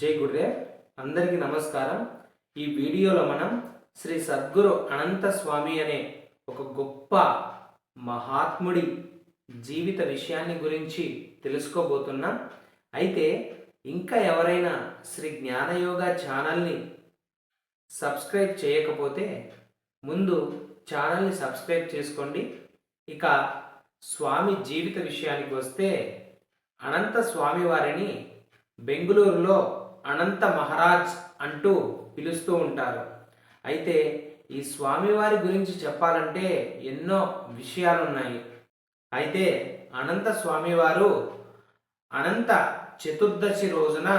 జై గుర్రే అందరికీ నమస్కారం. ఈ వీడియోలో మనం శ్రీ సద్గురు అనంత స్వామి అనే ఒక గొప్ప మహాత్ముడి జీవిత విషయాన్ని గురించి తెలుసుకోబోతున్నాం. అయితే ఇంకా ఎవరైనా శ్రీ జ్ఞానయోగ ఛానల్ని సబ్స్క్రైబ్ చేయకపోతే ముందు ఛానల్ని సబ్స్క్రైబ్ చేసుకోండి. ఇక స్వామి జీవిత విషయానికి వస్తే అనంత స్వామి వారిని బెంగుళూరులో అనంత మహారాజ్ అంటూ పిలుస్తూ ఉంటారు. అయితే ఈ స్వామివారి గురించి చెప్పాలంటే ఎన్నో విషయాలు ఉన్నాయి అయితే అనంత స్వామివారు అనంత చతుర్దశి రోజున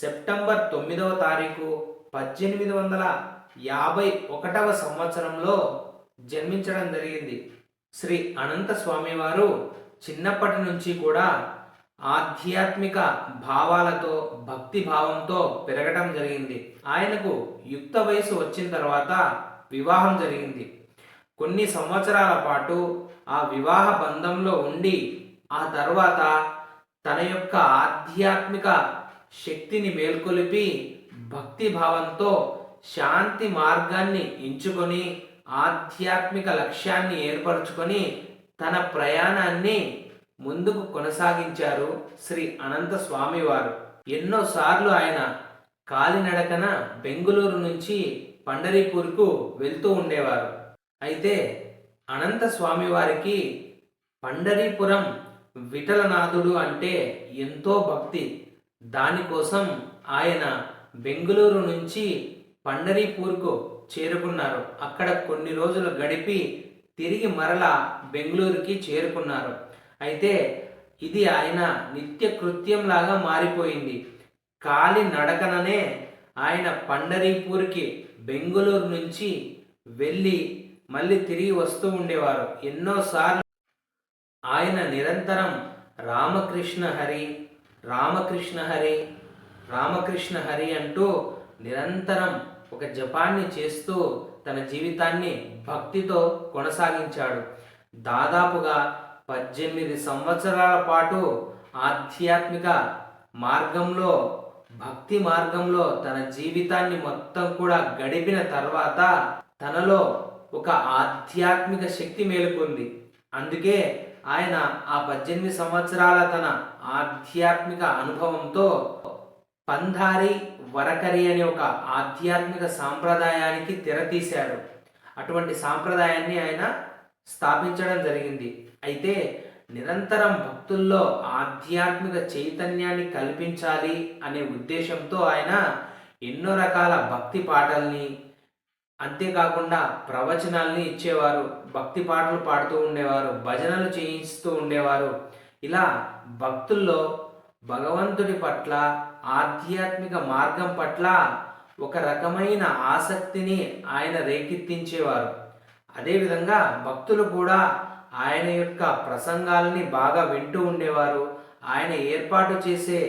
సెప్టెంబర్ తొమ్మిదవ తారీఖు పద్దెనిమిది వందల యాభై ఒకటవ సంవత్సరంలో జన్మించడం జరిగింది. శ్రీ అనంత స్వామివారు చిన్నప్పటి నుంచి కూడా ఆధ్యాత్మిక భావాలతో భక్తి భావంతో పెరగటం జరిగింది. ఆయనకు యుక్త వయసు వచ్చిన తర్వాత వివాహం జరిగింది. కొన్ని సంవత్సరాల పాటు ఆ వివాహ బంధంలో ఉండి ఆ తర్వాత తన యొక్క ఆధ్యాత్మిక శక్తిని మేల్కొలిపి భక్తి భావంతో శాంతి మార్గాన్ని ఎంచుకొని ఆధ్యాత్మిక లక్ష్యాన్ని ఏర్పరచుకొని తన ప్రయాణాన్ని ముందుకు కొనసాగించారు శ్రీ అనంత స్వామివారు. ఎన్నోసార్లు ఆయన కాలినడకన బెంగుళూరు నుంచి పండరీపూర్కు వెళ్తూ ఉండేవారు. అయితే అనంత స్వామివారికి పండరీపురం విఠలనాథుడు అంటే ఎంతో భక్తి. దానికోసం ఆయన బెంగుళూరు నుంచి పండరీపూర్కు చేరుకున్నారు. అక్కడ కొన్ని రోజులు గడిపి తిరిగి మరలా బెంగళూరుకి చేరుకున్నారు. అయితే ఇది ఆయన నిత్య కృత్యంలాగా మారిపోయింది. కాలి నడకననే ఆయన పండరీపూర్కి బెంగుళూరు నుంచి వెళ్ళి మళ్ళీ తిరిగి వస్తూ ఉండేవారు. ఎన్నోసార్లు ఆయన నిరంతరం రామకృష్ణ హరి రామకృష్ణ హరి రామకృష్ణ హరి అంటూ నిరంతరం ఒక జపాన్ని చేస్తూ తన జీవితాన్ని భక్తితో కొనసాగించాడు. దాదాపుగా పద్దెనిమిది సంవత్సరాల పాటు ఆధ్యాత్మిక మార్గంలో భక్తి మార్గంలో తన జీవితాన్ని మొత్తం కూడా గడిపిన తర్వాత తనలో ఒక ఆధ్యాత్మిక శక్తి మేలుకుంది. అందుకే ఆయన ఆ పద్దెనిమిది సంవత్సరాల తన ఆధ్యాత్మిక అనుభవంతో పంధారి వరకరి అనే ఒక ఆధ్యాత్మిక సాంప్రదాయానికి తెరతీశాడు. అటువంటి సాంప్రదాయాన్ని ఆయన స్థాపించడం జరిగింది. అయితే నిరంతరం భక్తుల్లో ఆధ్యాత్మిక చైతన్యాన్ని కల్పించాలి అనే ఉద్దేశంతో ఆయన ఎన్నో రకాల భక్తి పాటల్ని అంతేకాకుండా ప్రవచనాల్ని ఇచ్చేవారు. భక్తి పాటలు పాడుతూ ఉండేవారు భజనలు చేయిస్తూ ఉండేవారు. ఇలా భక్తుల్లో భగవంతుడి పట్ల ఆధ్యాత్మిక మార్గం పట్ల ఒక రకమైన ఆసక్తిని ఆయన రేకెత్తించేవారు. అదేవిధంగా భక్తులు కూడా ఆయన యొక్క ప్రసంగాల్ని బాగా వింటూ ఉండేవారు. ఆయన ఏర్పాటు చేసే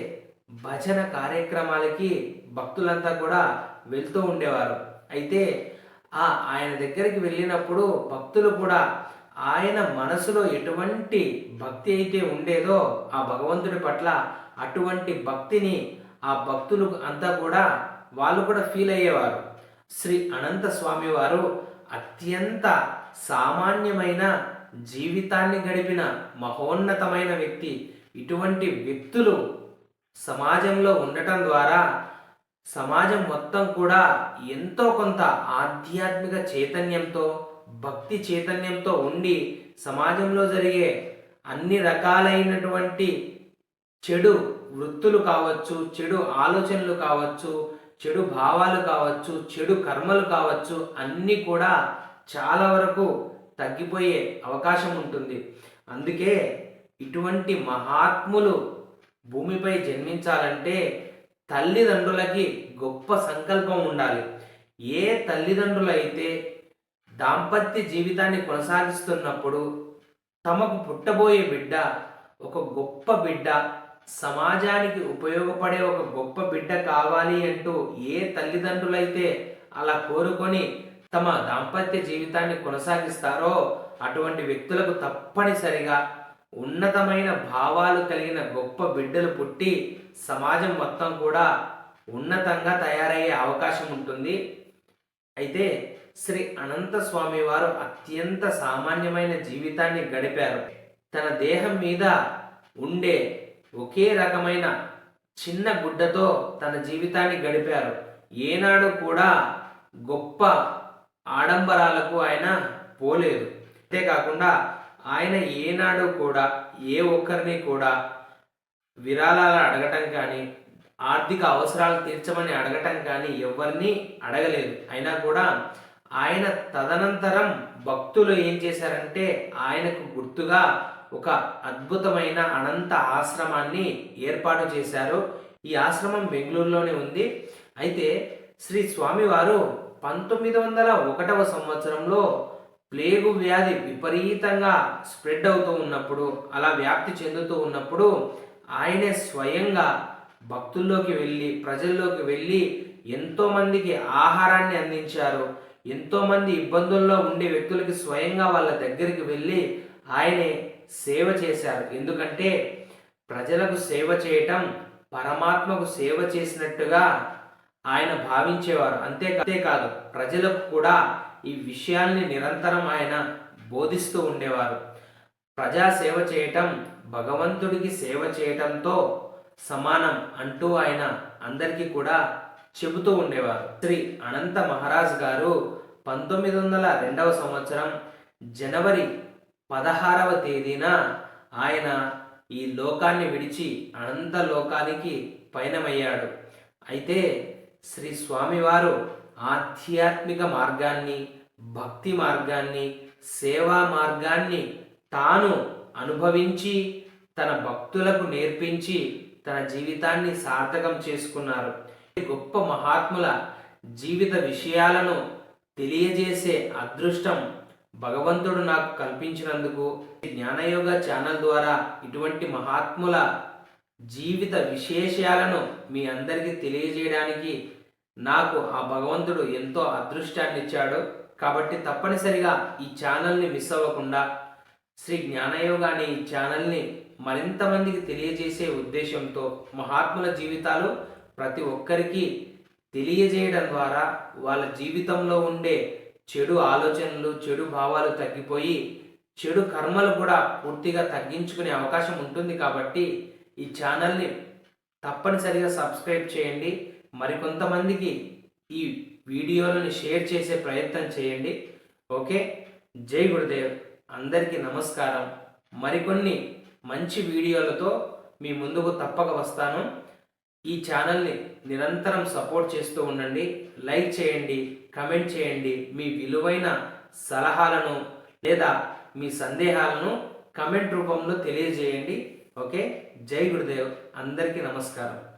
భజన కార్యక్రమాలకి భక్తులంతా కూడా వెళ్తూ ఉండేవారు. అయితే ఆ ఆయన దగ్గరికి వెళ్ళినప్పుడు భక్తులు కూడా ఆయన మనసులో ఎటువంటి భక్తి అయితే ఉండేదో ఆ భగవంతుడి పట్ల అటువంటి భక్తిని ఆ భక్తులు అంతా కూడా వాళ్ళు కూడా ఫీల్ అయ్యేవారు. శ్రీ అనంత స్వామి వారు అత్యంత సామాన్యమైన జీవితాన్ని గడిపిన మహోన్నతమైన వ్యక్తి. ఇటువంటి వ్యక్తులు సమాజంలో ఉండటం ద్వారా సమాజం మొత్తం కూడా ఎంతో కొంత ఆధ్యాత్మిక చైతన్యంతో భక్తి చైతన్యంతో ఉండి సమాజంలో జరిగే అన్ని రకాలైనటువంటి చెడు వృత్తులు కావచ్చు చెడు ఆలోచనలు కావచ్చు చెడు భావాలు కావచ్చు చెడు కర్మలు కావచ్చు అన్నీ కూడా చాలా వరకు తగ్గిపోయే అవకాశం ఉంటుంది. అందుకే ఇటువంటి మహాత్ములు భూమిపై జన్మించాలంటే తల్లిదండ్రులకి గొప్ప సంకల్పం ఉండాలి. ఏ తల్లిదండ్రులైతే దాంపత్య జీవితాన్ని కొనసాగిస్తున్నప్పుడు తమకు పుట్టబోయే బిడ్డ ఒక గొప్ప బిడ్డ సమాజానికి ఉపయోగపడే ఒక గొప్ప బిడ్డ కావాలి అంటూ ఏ తల్లిదండ్రులైతే అలా కోరుకొని తమ దాంపత్య జీవితాన్ని కొనసాగిస్తారో అటువంటి వ్యక్తులకు తప్పనిసరిగా ఉన్నతమైన భావాలు కలిగిన గొప్ప బిడ్డలు పుట్టి సమాజం మొత్తం కూడా ఉన్నతంగా తయారయ్యే అవకాశం ఉంటుంది. అయితే శ్రీ అనంత స్వామి వారు అత్యంత సామాన్యమైన జీవితాన్ని గడిపారు. తన దేహం మీద ఉండే ఒకే రకమైన చిన్న గుడ్డతో తన జీవితాన్ని గడిపారు. ఏనాడు కూడా గొప్ప ఆడంబరాలకు ఆయన పోలేదు. అంతేకాకుండా ఆయన ఏనాడు కూడా ఏ ఒక్కరిని కూడా విరాళాలు అడగటం కానీ ఆర్థిక అవసరాలు తీర్చమని అడగటం కానీ ఎవరిని అడగలేదు. అయినా కూడా ఆయన తదనంతరం భక్తులు ఏం చేశారంటే ఆయనకు గుర్తుగా ఒక అద్భుతమైన అనంత ఆశ్రమాన్ని ఏర్పాటు చేశారు. ఈ ఆశ్రమం బెంగళూరులోనే ఉంది. అయితే శ్రీ స్వామివారు పంతొమ్మిది వందల ఒకటవ సంవత్సరంలో ప్లేగు వ్యాధి విపరీతంగా స్ప్రెడ్ అవుతూ ఉన్నప్పుడు అలా వ్యాప్తి చెందుతూ ఉన్నప్పుడు ఆయనే స్వయంగా భక్తుల్లోకి వెళ్ళి ప్రజల్లోకి వెళ్ళి ఎంతోమందికి ఆహారాన్ని అందించారు. ఎంతోమంది ఇబ్బందుల్లో ఉండే వ్యక్తులకి స్వయంగా వాళ్ళ దగ్గరికి వెళ్ళి ఆయనే సేవ చేశారు. ఎందుకంటే ప్రజలకు సేవ చేయటం పరమాత్మకు సేవ చేసినట్టుగా ఆయన భావించేవారు. అంతే అంతేకాదు ప్రజలకు కూడా ఈ విషయాల్ని నిరంతరం ఆయన బోధిస్తూ ఉండేవారు. ప్రజా సేవ చేయటం భగవంతుడికి సేవ చేయటంతో సమానం అంటూ ఆయన అందరికీ కూడా చెబుతూ ఉండేవారు. శ్రీ అనంత మహారాజ్ గారు పంతొమ్మిది వందల రెండవ సంవత్సరం జనవరి పదహారవ తేదీన ఆయన ఈ లోకాన్ని విడిచి అనంత లోకానికి పయనమయ్యాడు. అయితే శ్రీ స్వామివారు ఆధ్యాత్మిక మార్గాన్ని భక్తి మార్గాన్ని సేవా మార్గాన్ని తాను అనుభవించి తన భక్తులకు నేర్పించి తన జీవితాన్ని సార్థకం చేసుకున్నారు. గొప్ప మహాత్ముల జీవిత విషయాలను తెలియజేసే అదృష్టం భగవంతుడు నాకు కల్పించినందుకు జ్ఞానయోగ ఛానల్ ద్వారా ఇటువంటి మహాత్ముల జీవిత విశేషాలను మీ అందరికీ తెలియజేయడానికి నాకు ఆ భగవంతుడు ఎంతో అదృష్టాన్ని ఇచ్చాడు. కాబట్టి తప్పనిసరిగా ఈ ఛానల్ని మిస్ అవ్వకుండా శ్రీ జ్ఞానయోగ అనే ఈ ఛానల్ని మరింత మందికి తెలియజేసే ఉద్దేశంతో మహాత్ముల జీవితాలు ప్రతి ఒక్కరికి తెలియజేయడం ద్వారా వాళ్ళ జీవితంలో ఉండే చెడు ఆలోచనలు చెడు భావాలు తగ్గిపోయి చెడు కర్మలు కూడా పూర్తిగా తగ్గించుకునే అవకాశం ఉంటుంది కాబట్టి ఈ ఛానల్ని తప్పనిసరిగా సబ్స్క్రైబ్ చేయండి. మరికొంతమందికి ఈ వీడియోలను షేర్ చేసే ప్రయత్నం చేయండి. ఓకే? జై గురుదేవ్. అందరికీ నమస్కారం. మరికొన్ని మంచి వీడియోలతో మీ ముందుకు తప్పక వస్తాను. ఈ ఛానల్ని నిరంతరం సపోర్ట్ చేస్తూ ఉండండి. లైక్ చేయండి కమెంట్ చేయండి. మీ విలువైన సలహాలను లేదా మీ సందేహాలను కమెంట్ రూపంలో తెలియజేయండి. ఓకే? జై గురుదేవ్. అందరికీ నమస్కారం.